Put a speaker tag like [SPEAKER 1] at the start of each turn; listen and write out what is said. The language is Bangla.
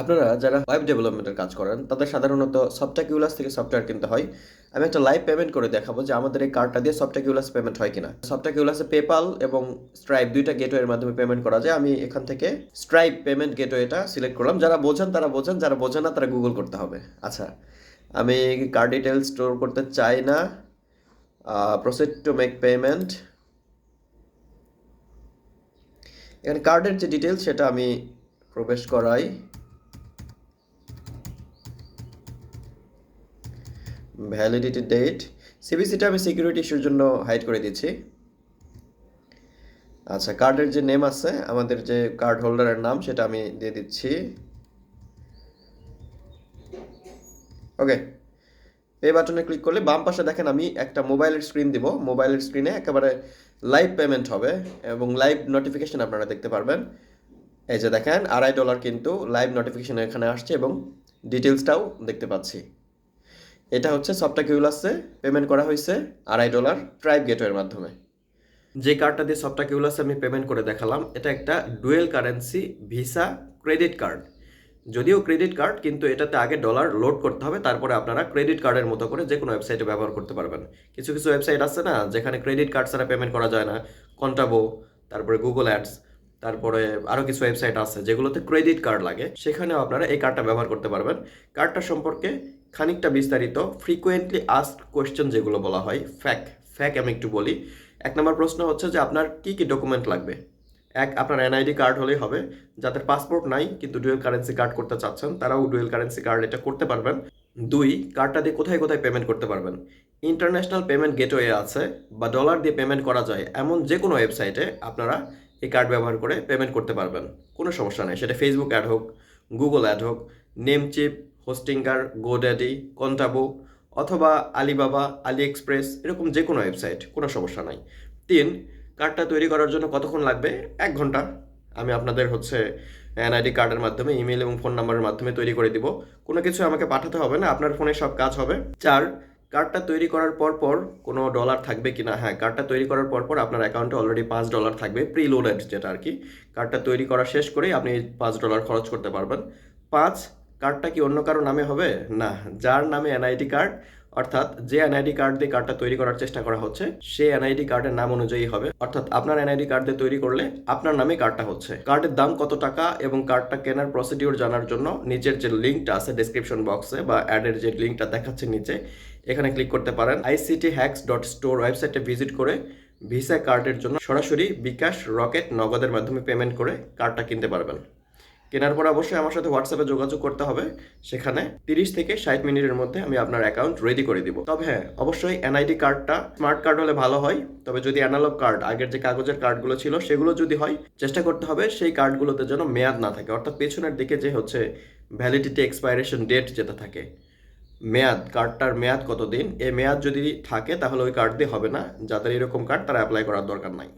[SPEAKER 1] আপনারা যারা ওয়েব ডেভেলপমেন্টের কাজ করেন, তাদের সাধারণত সফট্যাকিউলাস থেকে সফটওয়্যার কিনতে হয়। আমি একটা লাইভ পেমেন্ট করে দেখাবো যে আমাদের এই কার্ডটা দিয়ে সফট্যাকিউলাস পেমেন্ট হয় কিনা। সফট্যাকিউলাসে পেপাল এবং স্ট্রাইপ দুইটা গেটওয়ের মাধ্যমে পেমেন্ট করা যায়। আমি এখান থেকে স্ট্রাইপ পেমেন্ট গেটওয়েটা সিলেক্ট করলাম। যারা বোঝেন, তারা বোঝেন, যারা বোঝেন না, তারা গুগল করতে হবে। আচ্ছা আমি কার্ড ডিটেলস স্টোর করতে চাই না। প্রসিড টু মেক পেমেন্ট এখানে কার্ডের যে ডিটেলস সেটা আমি প্রবেশ করাই। ভ্যালিডিটি ডেট সিবিসিটা আমি সিকিউরিটি ইস্যুর জন্য হাইড করে দিচ্ছি। আচ্ছা কার্ডের যে নেম আছে, আমাদের যে কার্ড হোল্ডারের নাম, সেটা আমি দিয়ে দিচ্ছি। ওকে পে বাটনে ক্লিক করলে বাম পাশে দেখেন আমি একটা মোবাইলের স্ক্রিন দিব। মোবাইলের স্ক্রিনে একেবারে লাইভ পেমেন্ট হবে এবং লাইভ নোটিফিকেশন আপনারা দেখতে পারবেন। এই যে দেখেন, আড়াই ডলার কিন্তু লাইভ নোটিফিকেশন এখানে আসছে এবং ডিটেলসটাও দেখতে পাচ্ছি। এটা হচ্ছে সফটাকিউলাসে পেমেন্ট করা হয়েছে আড়াই ডলার ট্রাইব গেটওয়ের মাধ্যমে। যে কার্ডটা দিয়ে সফটাকিউলাসে আমি পেমেন্ট করে দেখালাম, এটা একটা dual currency visa credit card যদিও ক্রেডিট কার্ড কিন্তু এটাতে আগে ডলার লোড করতে হবে, তারপরে আপনারা ক্রেডিট কার্ডের মতো করে যে কোনো ওয়েবসাইটে ব্যবহার করতে পারবেন। কিছু কিছু ওয়েবসাইট আছে না, যেখানে ক্রেডিট কার্ড ছাড়া পেমেন্ট করা যায় না। কন্টাবো তারপরে গুগল অ্যাডস তারপরে আরও কিছু ওয়েবসাইট আছে যেগুলোতে ক্রেডিট কার্ড লাগে। সেখানেও আপনারা এই কার্ডটা ব্যবহার করতে পারবেন। কার্ডটা সম্পর্কে খানিকটা বিস্তারিত ফ্রিকোয়েন্টলি আস্ক কোয়েশ্চেন যেগুলো বলা হয় ফ্যাক ফ্যাক আমি একটু বলি। এক নম্বর প্রশ্ন হচ্ছে যে আপনার কি কি ডকুমেন্ট লাগবে? এক, আপনার এনআইডি কার্ড হলেই হবে। যাদের পাসপোর্ট নাই কিন্তু ডুয়েল কারেন্সি কার্ড করতে চাচ্ছেন, তারাও ডুয়েল কারেন্সি কার্ড এটা করতে পারবেন। দুই কার্ডটা দিয়ে কোথায় কোথায় পেমেন্ট করতে পারবেন? ইন্টারন্যাশনাল পেমেন্ট গেটওয়ে আছে বা ডলার দিয়ে পেমেন্ট করা যায় এমন যে কোনো ওয়েবসাইটে আপনারা এই কার্ড ব্যবহার করে পেমেন্ট করতে পারবেন। কোনো সমস্যা নেই, সেটা ফেসবুক অ্যাড হোক গুগল অ্যাড হোক নেমচিপ হোস্টিঙ্গার গোড্যাডি কন্টাবো অথবা আলিবাবা আলি এক্সপ্রেস এরকম যে কোনো ওয়েবসাইট কোনো সমস্যা নাই। তিন, কার্ডটা তৈরি করার জন্য কতক্ষণ লাগবে? এক ঘণ্টা। আমি আপনাদের হচ্ছে এনআইডি কার্ডের মাধ্যমে ইমেল এবং ফোন নাম্বারের মাধ্যমে তৈরি করে দিব। কোনো কিছু আমাকে পাঠাতে হবে না, আপনার ফোনে সব কাজ হবে। চার, কার্ডটা তৈরি করার পর পর কোনো ডলার থাকবে কি না হ্যাঁ কার্ডটা তৈরি করার পর পর আপনার অ্যাকাউন্টে অলরেডি পাঁচ ডলার থাকবে প্রিলোডেড যেটা আর কি। কার্ডটা তৈরি করা শেষ করেই আপনি পাঁচ ডলার খরচ করতে পারবেন। পাঁচ কার্ডটা কি অন্য কারও নামে হবে? না, যার নামে এনআইডি কার্ড, অর্থাৎ যে এনআইডি কার্ড দিয়ে কার্ডটা তৈরি করার চেষ্টা করা হচ্ছে সেই এনআইডি কার্ডের নাম অনুযায়ী হবে। অর্থাৎ আপনার এনআইডি কার্ড দিয়ে তৈরি করলে আপনার নামে কার্ডটা হচ্ছে। কার্ডের দাম কত টাকা এবং কার্ডটা কেনার প্রসিডিওর জানার জন্য নিচের যে লিঙ্কটা আছে ডেসক্রিপশন বক্সে বা অ্যাডের যে লিঙ্কটা দেখাচ্ছে নিচে, এখানে ক্লিক করতে পারেন। আইসিটি হ্যাক্স ডট স্টোর ওয়েবসাইটে ভিজিট করে ভিসা কার্ডের জন্য সরাসরি বিকাশ রকেট নগদের মাধ্যমে পেমেন্ট করে কার্ডটা কিনতে পারবেন। কেনার পর অবশ্যই আমার সাথে হোয়াটসঅ্যাপে যোগাযোগ করতে হবে। সেখানে তিরিশ থেকে ষাট মিনিটের মধ্যে আমি আপনার অ্যাকাউন্ট রেডি করে দিব। তবে হ্যাঁ অবশ্যই এনআইডি কার্ডটা স্মার্ট কার্ড হলে ভালো হয়। তবে যদি অ্যানালগ কার্ড আগের যে কাগজের কার্ডগুলো ছিল, সেগুলো যদি হয়, চেষ্টা করতে হবে সেই কার্ডগুলোতে যেন মেয়াদ না থাকে। অর্থাৎ পেছনের দিকে যে হচ্ছে ভ্যালিডিটি এক্সপায়ারেশন ডেট যেটা থাকে, মেয়াদ কার্ডটার মেয়াদ কতদিন? এই মেয়াদ যদি থাকে, তাহলে ওই কার্ড দিয়ে হবে না। যাদের এরকম কার্ড তারা অ্যাপ্লাই করার দরকার নাই।